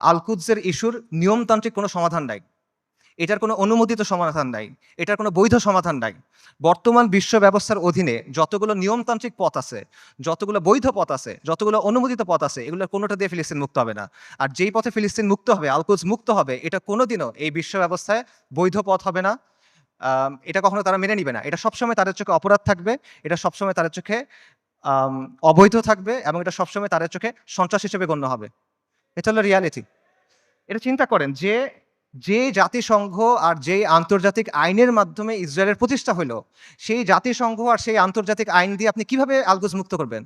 আলকুদসের ইস্যুর নিয়মতান্ত্রিক কোনো সমাধান নাই। এটার কোনো অনুমোদিত সমাধান নাই। এটার কোনো বৈধ সমাধান নাই। বর্তমান বিশ্ব ব্যবস্থার অধীনে যতগুলো নিয়মতান্ত্রিক পথ আছে, যতগুলো বৈধ পথ আছে, যতগুলো অনুমোদিত পথ আছে, এগুলোর কোনোটা দিয়ে ফিলিস্তিন মুক্ত হবে না। আর যেই পথে ফিলিস্তিন মুক্ত হবে আলকুজ মুক্ত হবে, এটা কোনোদিনও এই বিশ্ব ব্যবস্থায় বৈধ পথ হবে না। এটা কখনো তারা মেনে নিবে না। এটা সবসময় তাদের চোখে অপরাধ থাকবে, এটা সবসময় তাদের চোখে অবৈধ থাকবে এবং এটা সবসময় তাদের চোখে সন্ত্রাস হিসেবে গণ্য হবে। এটা হলো রিয়ালিটি এটা চিন্তা করেন যে যে জাতিসংঘ আর যেই আন্তর্জাতিক আইনের মাধ্যমে ইসরায়েলের প্রতিষ্ঠা হলো সেই জাতিসংঘ আর সেই আন্তর্জাতিক আইন দিয়ে আপনি কীভাবে আলগুজ মুক্ত করবেন?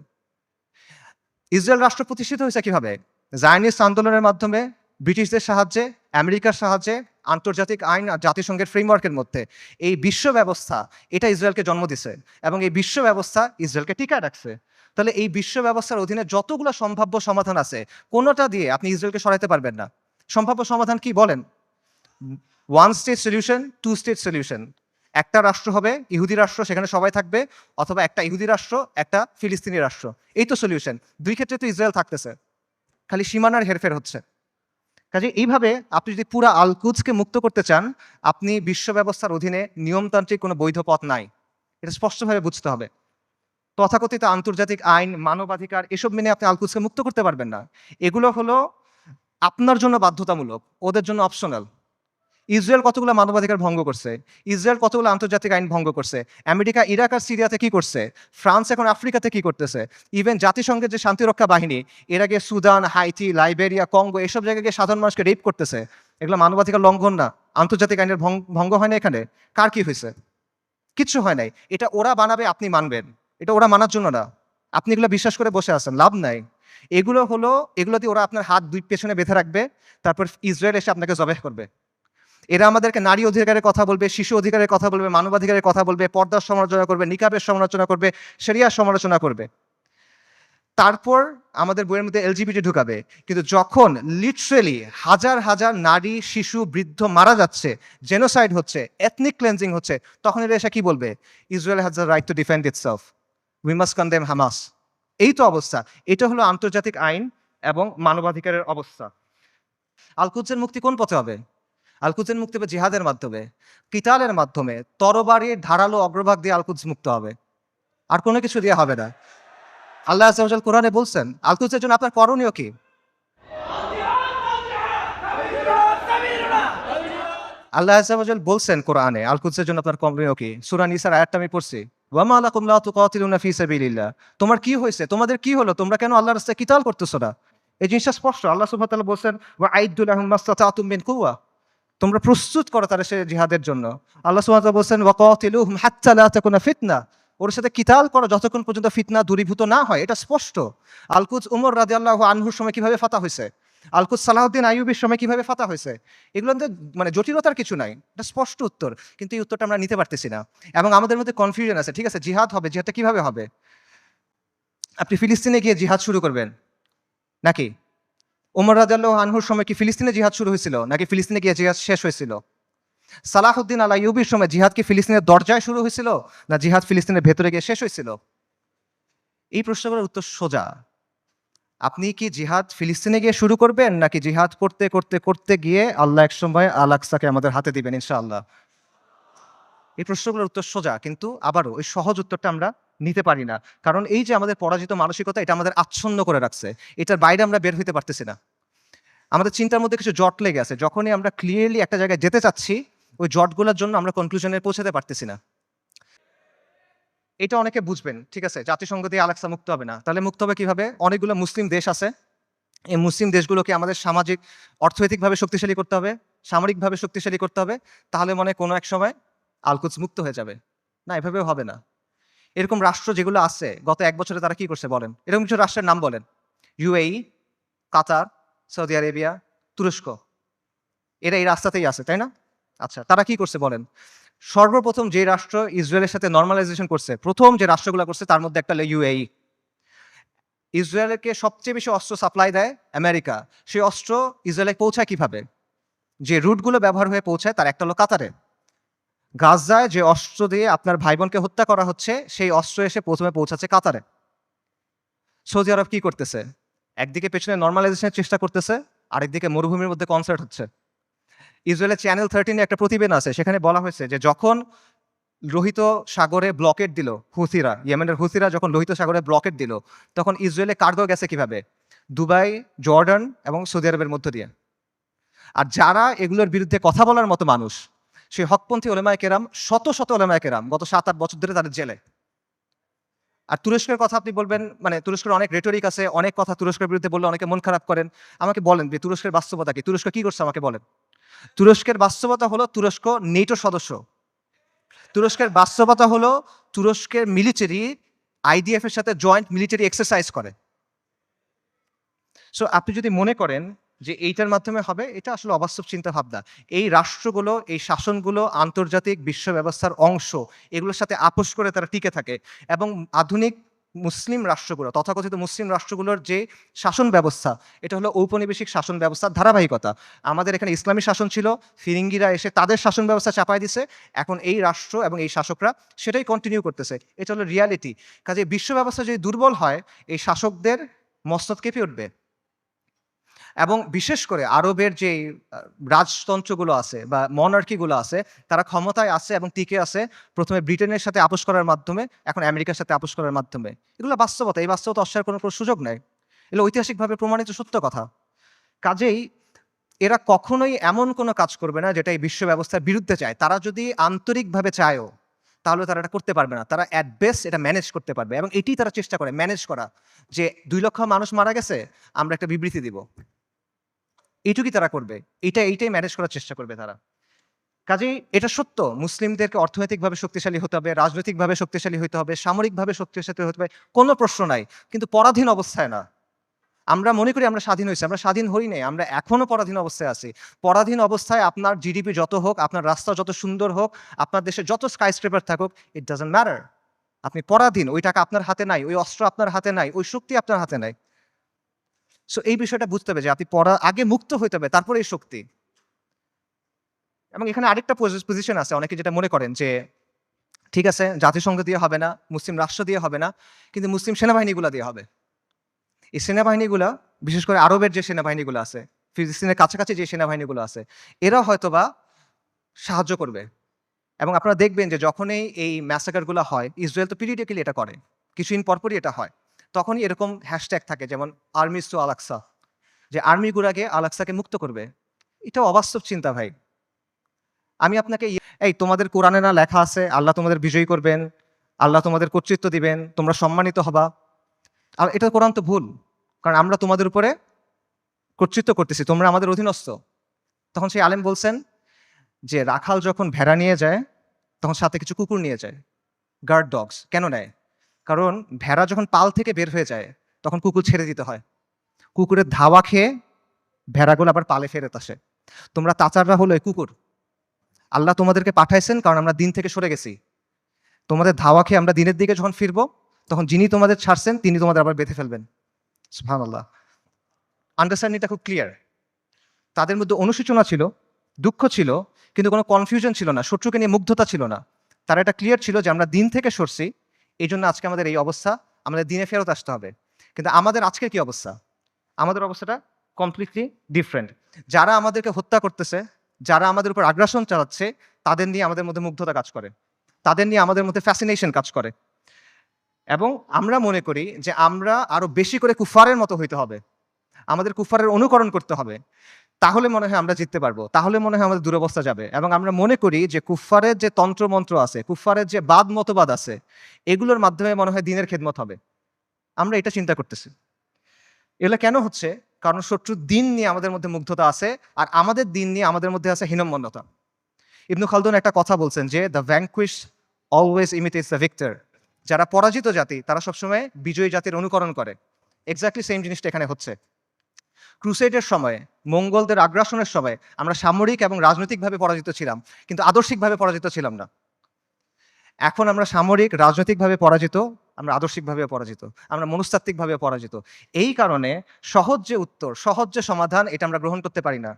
ইসরায়েল রাষ্ট্র প্রতিষ্ঠিত হয়েছে কীভাবে? জায়নিস্ট আন্দোলনের মাধ্যমে, ব্রিটিশদের সাহায্যে, আমেরিকার সাহায্যে, আন্তর্জাতিক আইন আর জাতিসংঘের ফ্রেমওয়ার্কের মধ্যে। এই বিশ্ব ব্যবস্থা, এটা ইসরায়েলকে জন্ম দিছে এবং এই বিশ্ব ব্যবস্থা ইসরায়েলকে টিকায় রাখছে। তাহলে এই বিশ্ব ব্যবস্থার অধীনে যতগুলো সম্ভাব্য সমাধান আছে, কোনোটা দিয়ে আপনি ইসরায়েলকে সরাইতে পারবেন না। সম্ভাব্য সমাধান কি বলেন? One state solution two state solution একটা রাষ্ট্র হবে, ইহুদি রাষ্ট্র, সেখানে সবাই থাকবে, অথবা একটা ইহুদি রাষ্ট্র, একটা ফিলিস্তিনি রাষ্ট্র। এই তো সলিউশন দুই ক্ষেত্রে তো ইসরায়েল থাকতেছে। খালি সীমানার হেরফের হচ্ছে। কাজে এইভাবে আপনি যদি পুরা আলকুদকে মুক্ত করতে চান, আপনি বিশ্ব ব্যবস্থার অধীনে নিয়মতান্ত্রিক কোনো বৈধ পথ নাই। এটা স্পষ্টভাবে বুঝতে হবে। তথাকথিত আন্তর্জাতিক আইন, মানবাধিকার এসব মেনে আপনি আলকুদকে মুক্ত করতে পারবেন না। এগুলো হলো আপনার জন্য বাধ্যতামূলক, ওদের জন্য অপশনাল। ইসরায়েল কতগুলো মানবাধিকার ভঙ্গ করছে? ইসরায়েল কতগুলো আন্তর্জাতিক আইন ভঙ্গ করছে? আমেরিকা, ইরাক আর সিরিয়াতে কি করছে? ফ্রান্স এখন আফ্রিকাতে কি করতেছে? ইভেন জাতিসংঘের যে শান্তিরক্ষা বাহিনী, এর আগে সুদান, হাইতি, লাইবেরিয়া, কঙ্গো এসব জায়গায় গিয়ে সাধারণ মানুষকে রেপ করতেছে। এগুলো মানবাধিকার লঙ্ঘন না। আন্তর্জাতিক আইনের ভঙ্গ হয় না এখানে। কার কি হয়েছে কিচ্ছু হয় নাই। এটা ওরা বানাবে, আপনি মানবেন। এটা ওরা মানার জন্য না। আপনি এগুলো বিশ্বাস করে বসে আছেন, লাভ নাই। এগুলো হলো এগুলো দিয়ে ওরা আপনার হাত দুই পেছনে বেঁধে রাখবে, তারপর ইসরায়েল এসে আপনাকে জবেহ করবে। এরা আমাদেরকে নারী অধিকারের কথা বলবে, শিশু অধিকারের কথা বলবে, মানবাধিকারের কথা বলবে, পর্দার সমালোচনা করবে, নিকাবের সমালোচনা করবে শরিয়ার সমালোচনা করবে। তারপর আমাদের বইয়ের মধ্যে এলজিবিটি ঢুকাবে, কিন্তু যখন লিটারেলি হাজার হাজার নারী, শিশু, বৃদ্ধ মারা যাচ্ছে জেনোসাইড হচ্ছে এথনিক ক্লেন্সিং হচ্ছে, তখন এরা এসে কি বলবে? Israel has the right to defend itself we must condemn Hamas এই তো অবস্থা। এটা হলো আন্তর্জাতিক আইন এবং মানবাধিকারের অবস্থা। আলকুজ্জের মুক্তি কোন পথে হবে? আলকুজের মুক্তি হবে জিহাদের মাধ্যমে, কিতালের মাধ্যমে। তরবারির ধারালো অগ্রভাগ দিয়ে আলকুজ মুক্ত হবে। আর কোনো কিছু দিয়ে হবে না। আল্লাহ আজাল কোরআনে বলছেন আলকুজের জন্য আপনার করণীয় কি? আল্লাহ আজাল বলছেন কোরআনে আলকুজের জন্য আপনার করণীয় কি? সুরান ইসার আয়াতটা আমি পড়ছি। ওয়ামা আলাকুম লা তুকাতিলুনা ফি সাবিলিল্লাহ। তোমার কি হয়েছে? তোমাদের কি হলো? তোমরা কেন আল্লাহর রাস্তায় কিতাল করতেছো না? এই জিনিসটা স্পষ্ট। আল্লাহ সুবহানাহু ওয়া তাআলা বলছেন, ওয়া আইদুল লাহুম মাস্তাতাতুম মিন কুওয়া। তোমরা প্রস্তুত করো তারা সে জিহাদের জন্য। আল্লাহ সুবহানাহু ওয়া তাআলা বলছেন ওয়াকাতিলুহুম হাত্তা লা তাকুনা ফিতনা। ওর সাথে কিতাল করো যতক্ষণ পর্যন্ত ফিতনা দূরীভূত না হয়। এটা স্পষ্ট। আলকুজ উমর রাদিয়াল্লাহু আনহুর সময় কীভাবে ফাতা হয়েছে? আলকুজ সালাউদ্দিন আইয়ুবের সময় কীভাবে ফাতা হয়েছে? এগুলো মানে জটিলতার কিছু নাই। এটা স্পষ্ট উত্তর, কিন্তু এই উত্তরটা আমরা নিতে পারতেছি না। এবং আমাদের মধ্যে কনফিউশন আছে, ঠিক আছে? জিহাদ হবে, জিহাদটা কীভাবে হবে? আপনি ফিলিস্তিনে গিয়ে জিহাদ শুরু করবেন? নাকি? ওমর রাজাল্লাহ আনহুর সময় কি ফিলিস্তিনে জিহাদ শুরু হয়েছিল? নাকি ফিলিস্তিনে গিয়ে জিহাদ শেষ হয়েছিল? সালাহুদ্দিন আলা ইউবির সময় জিহাদ কি ফিলিস্তিনের দরজায় শুরু হয়েছিল? না জিহাদ ফিলিস্তিনের ভেতরে গিয়ে শেষ হয়েছিল? এই প্রশ্নগুলোর উত্তর সোজা। আপনি কি জিহাদ ফিলিস্তিনে গিয়ে শুরু করবেন, নাকি জিহাদ করতে করতে করতে গিয়ে আল্লাহ এক সময় আল আকসাকে আমাদের হাতে দিবেন, ইনশাআল্লাহ? এই প্রশ্নগুলোর উত্তর সোজা, কিন্তু আবারও ওই সহজ উত্তরটা আমরা নিতে পারি না। কারণ এই যে আমাদের পরাজিত মানসিকতা, এটা আমাদের আচ্ছন্ন করে রাখছে। এটার বাইরে আমরা বের হইতে পারতেছি না। আমাদের চিন্তার মধ্যে কিছু জট লেগে আছে। যখনই আমরা ক্লিয়ারলি একটা জায়গায় যেতে চাচ্ছি, ওই জটগুলোর জন্য আমরা কনক্লুশনে পৌঁছাতে পারতেছি না। এটা অনেকে বুঝবেন, ঠিক আছে? জাতিসংঘ দিয়ে আলেক্সা মুক্ত হবে না। তাহলে মুক্ত হবে কীভাবে? অনেকগুলো মুসলিম দেশ আছে। এই মুসলিম দেশগুলোকে আমাদের সামাজিক, অর্থনৈতিকভাবে শক্তিশালী করতে হবে, সামরিকভাবে শক্তিশালী করতে হবে। তাহলে মনে কোনো এক সময় আলকুচ মুক্ত হয়ে যাবে। না এভাবেও হবে না। এরকম রাষ্ট্র যেগুলো আছে, গত এক বছরে তারা কি করছে বলেন? এরকম কিছু রাষ্ট্রের নাম বলেন। ইউএই কাতার, সৌদি আরেবিয়া, তুরস্ক। এরা এই রাস্তাতেই আছে, তাই না? আচ্ছা তারা কি করছে বলেন? সর্বপ্রথম যে রাষ্ট্র ইসরায়েলের সাথে নর্মালাইজেশন করছে, প্রথম যে রাষ্ট্রগুলো করছে, তার মধ্যে একটা হলো ইউএই ইসরায়েলকে সবচেয়ে বেশি অস্ত্র সাপ্লাই দেয় আমেরিকা। সেই অস্ত্র ইসরায়েলে পৌঁছায় কীভাবে? যে রুটগুলো ব্যবহার হয়ে পৌঁছায়, তার একটা হলো কাতারে। গাজায় যে অস্ত্র দিয়ে আপনার ভাই বোনকে হত্যা করা হচ্ছে, সেই অস্ত্র এসে প্রথমে পৌঁছাচ্ছে কাতারে। সৌদি আরব কি করতেছে? একদিকে পেছনে নর্মালাইজেশনের চেষ্টা করতেছে, আরেকদিকে মরুভূমির মধ্যে কনসার্ট হচ্ছে। ইসরায়েলের চ্যানেল থার্টিনে একটা প্রতিবেদন আছে, সেখানে বলা হয়েছে যে যখন লোহিত সাগরে ব্লকেট দিল হুসিরা ইয়েমেনের হুসিরা যখন লোহিত সাগরে ব্লকেট দিল, তখন ইসরায়েলে কার্গো গেছে কীভাবে? দুবাই, জর্ডান এবং সৌদি আরবের মধ্য দিয়ে। আর যারা এগুলোর বিরুদ্ধে কথা বলার মতো মানুষ, সেই হকপন্থী ওলেমায় কেরাম, শত শত ওলেমায় কেরাম গত সাত আট বছর ধরে তাদের জেলে। আর তুরস্কের কথা আপনি বলবেন মানে তুরস্কের অনেক রেটরিক আছে, অনেক কথা তুরস্কের বিরুদ্ধে বললে অনেকে মন খারাপ করেন। আমাকে বলেন যে তুরস্কের বাস্তবতা কি? তুরস্ক কি করছে আমাকে বলেন। তুরস্কের বাস্তবতা হলো তুরস্ক নেটো সদস্য। তুরস্কের বাস্তবতা হলো তুরস্কের মিলিটারি আইডিএফ এর সাথে জয়েন্ট মিলিটারি এক্সারসাইজ করে। সো আপনি যদি মনে করেন যে এইটার মাধ্যমে হবে, এটা আসলে অবাস্তব চিন্তা ভাবনা এই রাষ্ট্রগুলো, এই শাসনগুলো আন্তর্জাতিক বিশ্ব ব্যবস্থার অংশ, এগুলোর সাথে আপোষ করে তারা টিকে থাকে এবং আধুনিক মুসলিম রাষ্ট্রগুলো, তথাকথিত মুসলিম রাষ্ট্রগুলোর যে শাসন ব্যবস্থা, এটা হলো ঔপনিবেশিক শাসন ব্যবস্থার ধারাবাহিকতা। আমাদের এখানে ইসলামী শাসন ছিল, ফিরিঙ্গিরা এসে তাদের শাসন ব্যবস্থা চাপাই দিছে, এখন এই রাষ্ট্র এবং এই শাসকরা সেটাই কন্টিনিউ করতেছে। এটা হলো রিয়ালিটি কাজে বিশ্ব ব্যবস্থা যদি দুর্বল হয়, এই শাসকদের মস্তদ কেঁপে উঠবে। এবং বিশেষ করে আরবের যে রাজতন্ত্রগুলো আছে বা মনার্কিগুলো আছে, তারা ক্ষমতায় আছে এবং টিকে আছে। প্রথমে ব্রিটেনের সাথে আপোষ করার মাধ্যমে, এখন আমেরিকার সাথে আপোষ করার মাধ্যমে। এগুলো বাস্তবতা, এই বাস্তবতা অস্বীকার কোনো সুযোগ নেই। এগুলো ঐতিহাসিকভাবে প্রমাণিত সত্য কথা। কাজেই এরা কখনোই এমন কোনো কাজ করবে না যেটা এই বিশ্ব ব্যবস্থার বিরুদ্ধে চায় তারা যদি আন্তরিকভাবে চায়ও, তাহলে তারা এটা করতে পারবে না। তারা অ্যাট বেস্ট এটা ম্যানেজ করতে পারবে এবং এটি তারা চেষ্টা করে ম্যানেজ করা। যে দুই লক্ষ মানুষ মারা গেছে, আমরা একটা বিবৃতি দিব। এইটুকুই তারা করবে। এটা এইটাই ম্যানেজ করার চেষ্টা করবে তারা। কাজেই এটা সত্য। মুসলিমদেরকে অর্থনৈতিকভাবে শক্তিশালী হতে হবে, রাজনৈতিকভাবে শক্তিশালী হতে হবে, সামরিকভাবে শক্তিশালী হতে হবে, কোনো প্রশ্ন নাই। কিন্তু পরাধীন অবস্থায় না। আমরা মনে করি আমরা স্বাধীন হয়েছি, আমরা স্বাধীন হই নাই, আমরা এখনও পরাধীন অবস্থায় আছি। পরাধীন অবস্থায় আপনার জিডিপি যত হোক, আপনার রাস্তা যত সুন্দর হোক, আপনার দেশে যত স্কাই স্ক্রেপার থাকুক ইট ডাজন্ট ম্যাটার আপনি পরাধীন, ওই টাকা আপনার হাতে নাই, ওই অস্ত্র আপনার হাতে নাই, ওই শক্তি আপনার হাতে নাই। সো এই বিষয়টা বুঝতে হবে যে আপনি পড়া, আগে মুক্ত হইতে হবে, তারপরে এই শক্তি। এবং এখানে আরেকটা পজিশন আছে, অনেকে যেটা মনে করেন যে, ঠিক আছে, জাতিসংঘ দিয়ে হবে না, মুসলিম রাষ্ট্র দিয়ে হবে না, কিন্তু মুসলিম সেনাবাহিনীগুলো দিয়ে হবে। এই সেনাবাহিনীগুলো, বিশেষ করে আরবের যে সেনাবাহিনীগুলো আছে, ফিলিস্তিনের কাছাকাছি যে সেনাবাহিনীগুলো আছে, এরা হয়তোবা সাহায্য করবে। এবং আপনারা দেখবেন যে যখনই এই ম্যাসাকারগুলো হয় ইসরায়েল তো পিরিয়ডিক্যালি এটা করে। কিছুদিন পরপরই এটা হয়। তখনই এরকম হ্যাশট্যাগ থাকে, যেমন আর্মিস টু আলাক্সা যে আর্মিগুলাকে আলাক্সাকে মুক্ত করবে। এটা অবাস্তব চিন্তা ভাই। আমি আপনাকে এই তোমাদের কোরআনে না লেখা আছে, আল্লাহ তোমাদের বিজয়ী করবেন, আল্লাহ তোমাদের কর্তৃত্ব দিবেন, তোমরা সম্মানিত হবা। আর এটা কোরআন তো ভুল, কারণ আমরা তোমাদের উপরে কর্তৃত্ব করতেছি, তোমরা আমাদের অধীনস্থ। তখন সেই আলেম বলছেন যে রাখাল যখন ভেড়া নিয়ে যায়, তখন সাথে কিছু কুকুর নিয়ে যায় গার্ড ডগস কেন নেয়? কারণ ভেড়া যখন পাল থেকে বের হয়ে যায়, তখন কুকুর ছেড়ে দিতে হয়। কুকুরের ধাওয়া খেয়ে ভেড়াগুলো আবার পালে ফেরত আসে। তোমরা তাচাররা হলো কুকুর। আল্লাহ তোমাদেরকে পাঠাইছেন কারণ আমরা দিন থেকে সরে গেছি। তোমাদের ধাওয়া খেয়ে আমরা দিনের দিকে যখন ফিরবো, তখন যিনি তোমাদের ছাড়ছেন, তিনি তোমাদের আবার বেঁধে ফেলবেন। সুবহানাল্লাহ। আন্ডারস্ট্যান্ডিংটা খুব ক্লিয়ার তাদের মধ্যে অনুশোচনা ছিল, দুঃখ ছিল, কিন্তু কোনো কনফিউশন ছিল না, শত্রুকে নিয়ে মুগ্ধতা ছিল না। তারা এটা ক্লিয়ার ছিল যে আমরা দিন থেকে সরছি এই জন্য আজকে আমাদের এই অবস্থা, আমাদের দিনে ফেরত আসতে হবে। কিন্তু আমাদের আজকের কি অবস্থা? আমাদের অবস্থাটা কমপ্লিটলি ডিফারেন্ট যারা আমাদেরকে হত্যা করতেছে, যারা আমাদের উপর আগ্রাসন চালাচ্ছে, তাদের নিয়ে আমাদের মধ্যে মুগ্ধতা কাজ করে। তাদের নিয়ে আমাদের মধ্যে ফ্যাসিনেশন কাজ করে। এবং আমরা মনে করি যে আমরা আরও বেশি করে কুফারের মতো হইতে হবে। আমাদের কুফারের অনুকরণ করতে হবে। তাহলে মনে হয় আমরা জিততে পারব। তাহলে মনে হয় আমাদের দুরবস্থা যাবে। এবং আমরা মনে করি যে কুফফারের যে তন্ত্রমন্ত্র আছে কুফারের যে বাদ মতবাদ আছে, এগুলোর মাধ্যমে মনে হয় দিনের খেদমত হবে। আমরা এটা চিন্তা করতেছি। এগুলো কেন হচ্ছে? কারণ শত্রুর দিন নিয়ে আমাদের মধ্যে মুগ্ধতা আছে, আর আমাদের দিন নিয়ে আমাদের মধ্যে আছে হীনম্মন্যতা। ইবনু খালদুন একটা কথা বলছেন যে the vanquish always imitates the victor যারা পরাজিত জাতি, তারা সবসময় বিজয়ী জাতির অনুকরণ করে। এক্স্যাক্টলি সেম জিনিসটা এখানে হচ্ছে। ক্রুসেডের সময়ে, মঙ্গলদের আগ্রাসনের সময় আমরা সামরিক এবং রাজনৈতিকভাবে পরাজিত ছিলাম, কিন্তু আদর্শিকভাবে পরাজিত ছিলাম না। এখন আমরা সামরিক, রাজনৈতিকভাবে পরাজিত, আমরা আদর্শিকভাবে পরাজিত, আমরা মনস্তাত্ত্বিকভাবে পরাজিত। এই কারণে সহজ যে উত্তর, সহজ যে সমাধান, এটা আমরা গ্রহণ করতে পারি না।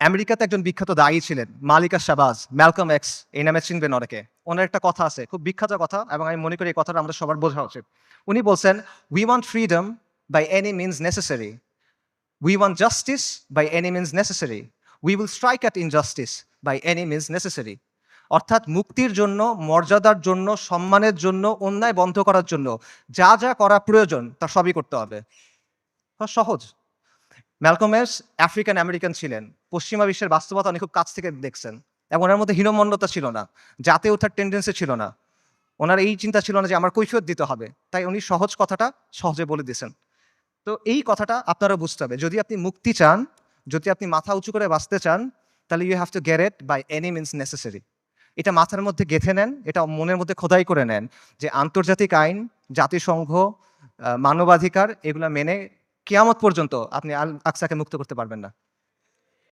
আমেরিকাতে একজন বিখ্যাত দায়ী ছিলেন, মালিকা শাবাজ, ম্যালকম এক্স, এই নামে চিনবেন অনেকে। ওনার একটা কথা আছে, খুব বিখ্যাত কথা, এবং আমি মনে করি এই কথাটা আমাদের সবার বোঝা উচিত। উনি বলছেন we want freedom by any means necessary We want justice by any means necessary. We will strike at injustice by any means necessary. অর্থাৎ মুক্তির জন্য, মর্যাদার জন্য, সম্মানের জন্য, অন্যায় বন্ধ করার জন্য যা যা করা প্রয়োজন, তা সবই করতে হবে। তা সহজ। ম্যালকমেস আফ্রিকান আমেরিকান ছিলেন। পশ্চিমা বিশ্বের বাস্তবতা উনি খুব কাছ থেকে দেখছেন। এবং ওনার মধ্যে হীনমন্যতা ছিল না। জাতে ওঠার টেন্ডেন্সি ছিল না। ওনার এই চিন্তা ছিল না যে আমার কৈফিয়ত দিতে হবে। তাই উনি সহজ কথাটা সহজে বলে দিয়েছেন। তো এই কথাটা আপনারা বুঝতে হবে। যদি আপনি মুক্তি চান, যদি আপনি মাথা উঁচু করে বাঁচতে চান, তাহলে you have to get it by any means necessary এটা মাথার মধ্যে গেঁথে নেন, এটা মনের মধ্যে খোদাই করে নেন যে আন্তর্জাতিক আইন, জাতিসংঘ মানবাধিকার এগুলো মেনে কেয়ামত পর্যন্ত আপনি আল আকসাকে মুক্ত করতে পারবেন না।